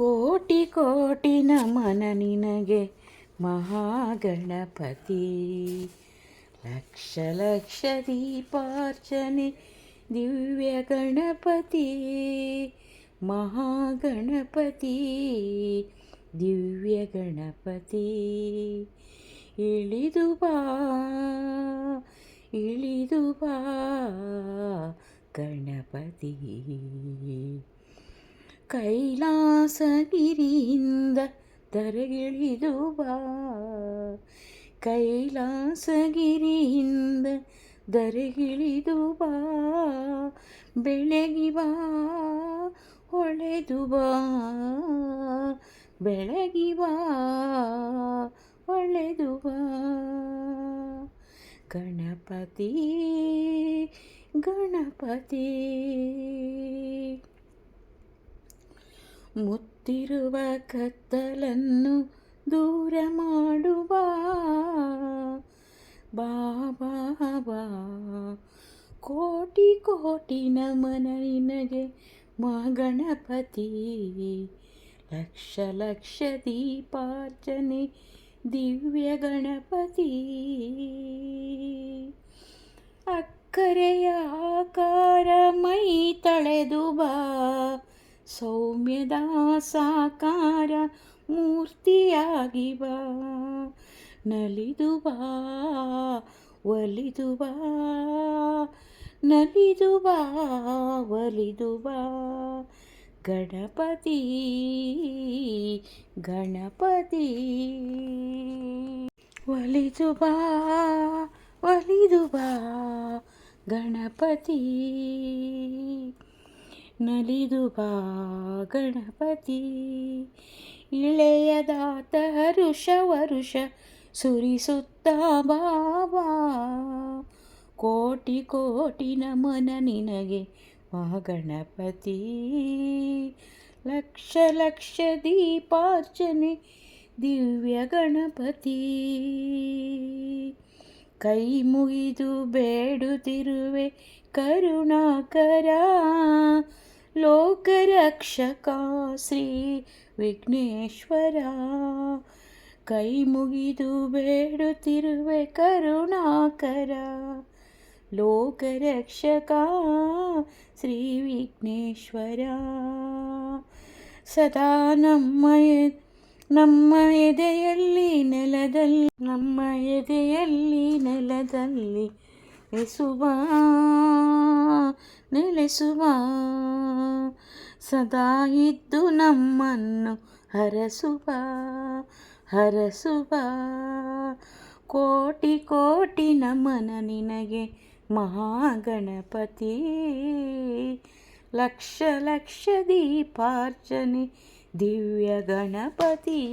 ಕೋಟಿ ಕೋಟಿ ನಮನ ನಿನಗೆ ಮಹಾಗಣಪತಿ. ಲಕ್ಷ ಲಕ್ಷ ದೀಪಾರ್ಚನೆ, ದಿವ್ಯ ಗಣಪತಿ, ಮಹಾಗಣಪತಿ, ದಿವ್ಯ ಗಣಪತಿ. ಇಳಿದು ಬಾ ಇಳಿದು ಬಾ ಗಣಪತಿ. ಕೈಲಾಸಗಿರಿಯಿಂದ ದರಗಿಳಿದು ಬಾ. ಕೈಲಾಸಗಿರಿಯಿಂದ ದರೆಗಿಳಿದು ಬಾ. ಬೆಳಗಿ ಬಾ, ಹೊಳೆದು ಬಾ. ಬೆಳಗಿ ಬಾ ಬಾ. ಗಣಪತಿ ಗಣಪತಿ. ಮುತ್ತಿರುವ ಕತ್ತಲನ್ನು ದೂರ ಮಾಡುವ ಬಾಬಾ ಬಾ ಕೋಟಿ ಕೋಟಿ ನಮನ ನಿನಗೆ ಮಾ ಗಣಪತಿ ಲಕ್ಷ ಲಕ್ಷ ದೀಪಾರ್ಚನೆ ದಿವ್ಯ ಗಣಪತಿ ಅಕ್ಕರೆಯ ಸೌಮ್ಯದ ಸಾಕಾರ ಮೂರ್ತಿಯಾಗಿ ಬಾ ನಲಿದು ಬಾ ಒಲಿದು ಬಾ ನಲಿದು ಬಾ ಒಲಿದು ಬಾ ಗಣಪತಿ ಗಣಪತಿ. ಒಲಿದು ಬಾ ಒಲಿದು ಬಾ ಗಣಪತಿ. ನಲಿದು ಬಾ ಗಣಪತಿ ಇಳೆಯದಾತ ಹರುಷ ವರುಷ ಸುರಿಸುತ್ತ ಬಾಬಾ. ಕೋಟಿ ಕೋಟಿ ನಮನ ನಿನಗೆ ಮಾ ಗಣಪತಿ ಲಕ್ಷ ಲಕ್ಷ ದೀಪಾರ್ಚನೆ ದಿವ್ಯ ಗಣಪತಿ. ಕೈ ಮುಗಿದು ಬೇಡುತ್ತಿರುವೆ ಕರುಣಾಕರ. ಲೋಕರಕ್ಷಕ ಶ್ರೀ ವಿಘ್ನೇಶ್ವರ. ಕೈ ಮುಗಿದು ಬೇಡುತ್ತಿರುವೆ ಕರುಣಾಕರ. ಲೋಕರಕ್ಷಕ ಶ್ರೀ ವಿಘ್ನೇಶ್ವರ. ಸದಾ ನಮ್ಮ ನಮ್ಮ ಎದೆಯಲ್ಲಿ ನೆಲದಲ್ಲಿ, ನಮ್ಮ ಎದೆಯಲ್ಲಿ ನೆಲದಲ್ಲಿ ನೆಲೆಸುವ ನೆಲೆಸುವ. ಸದಾ ಇದ್ದು ನಮ್ಮನ್ನು ಹರಸುವ ಹರಸುವ. ಕೋಟಿ ಕೋಟಿ ನಮನ ನಿನಗೆ ಮಹಾಗಣಪತಿ. ಲಕ್ಷ ಲಕ್ಷ ದೀಪಾರ್ಚನೆ ದಿವ್ಯ ಗಣಪತಿ.